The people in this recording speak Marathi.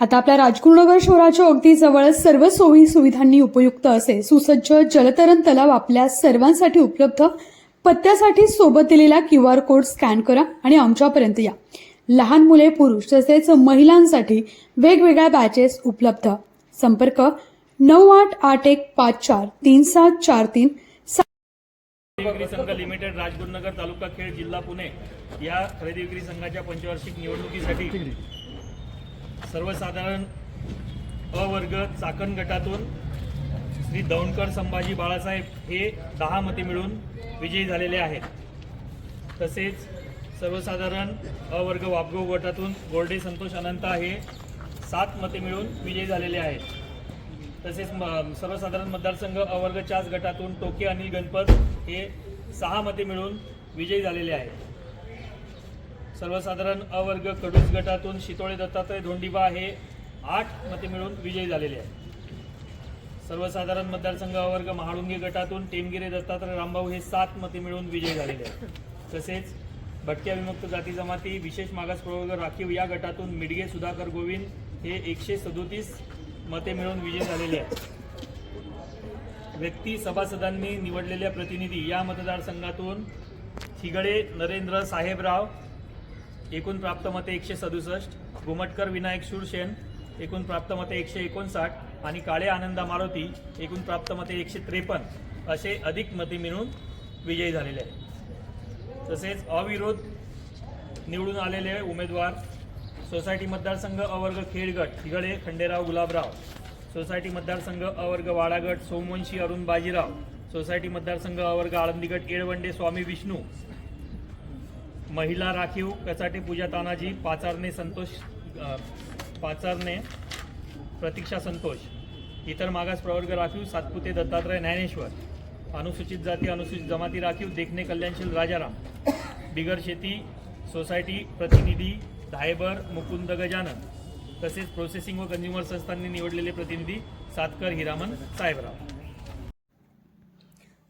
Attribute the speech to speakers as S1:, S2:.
S1: आता आपल्या राजगुरुनगर शहराच्या अगदी जवळच सर्व सोयी सुविधांनी उपयुक्त असे सुसज्ज जलतरण तलाव आपल्या सर्वांसाठी उपलब्ध. पत्त्यासाठी सोबत दिलेला क्यू आर कोड स्कॅन करा आणि आमच्यापर्यंत या. लहान मुले पुरुष तसेच महिलांसाठी वेगवेगळ्या बॅचेस उपलब्ध. संपर्क नऊ आठ आठ एक पाच चार तीन सात चार तीन
S2: विक्री संघ लिमिटेड राजगुरुनगर तालुका खेड जिल्हा पुणे या खरेदी विक्री संघाच्या पंचवार्षिक निवडणुकीसाठी सर्वसाधारण अवर्ग चाकण गटातून श्री दौंडकर संभाजी बाळासाहेब हे दहा मते मिळून विजयी झालेले आहेत. तसेच सर्वसाधारण अवर्ग वर्ग वापगाव गटातून गोल्डे संतोष अनंता हे सात मते मिळून विजयी झालेले आहेत. तसेच म- सर्वसाधारण मतदारसंघ अवर्ग चार गटातून टोके अनिल गणपत हे सहा मते मिळून विजयी झालेले आहेत. सर्वसाधारण अवर्ग कडूस गटातून शितोळे दत्तात्रय धोंडीबा हे आठ मते मिळून विजयी झालेले आहेत. सर्वसाधारण मतदारसंघ अवर्ग महाळुंगे गटातून टेमगिरे दत्तात्रय रामभाऊ हे सात मते मिळून विजयी झालेले आहेत. तसेच भटक्या विमुक्त जाती जमाती विशेष मागास प्रवर्ग राखीव या गटातून मिडगे सुधाकर गोविंद हे एकशे सदोतीस मते मिळून विजय झालेले आहेत. व्यक्ती सभासदांनी निवडलेल्या प्रतिनिधी या मतदारसंघातून थिगडे नरेंद्र साहेबराव एकूण प्राप्त मते एकशे सदुसष्ट घुमटकर विनायक शूरसेन एकूण प्राप्त मते एकशे एकोणसाठ आणि काळे आनंदा मारुती एकूण प्राप्त मते एकशे त्रेपन्न असे अधिक मते मिळून विजयी झालेले आहेत. तसेच अविरोध निवडून आलेले उमेदवार सोसायटी मतदारसंघ अवर्ग खेडगट हिगळे खंडेराव गुलाबराव. सोसायटी मतदारसंघ अवर्ग वाडागट सोमवंशी अरुण बाजीराव. सोसायटी मतदारसंघ अवर्ग आळंदीगट येळवंडे स्वामी विष्णू. महिला राखीव कचाटे पूजा तानाजी पाचारणे संतोष पाचारणे प्रतीक्षा संतोष इतर मागास प्रवर्ग राखीव सातपुते दत्तात्रय ज्ञानेश्वर अनुसूचित जाती अनुसूचित जमाती राखीव देखणे कल्याणशील राजाराम बिगर शेती सोसायटी प्रतिनिधी धायबर मुकुंद गजानन तसेच प्रोसेसिंग व कंझ्युमर संस्थांनी निवडलेले प्रतिनिधी सातकर हिरामन साहेबराव.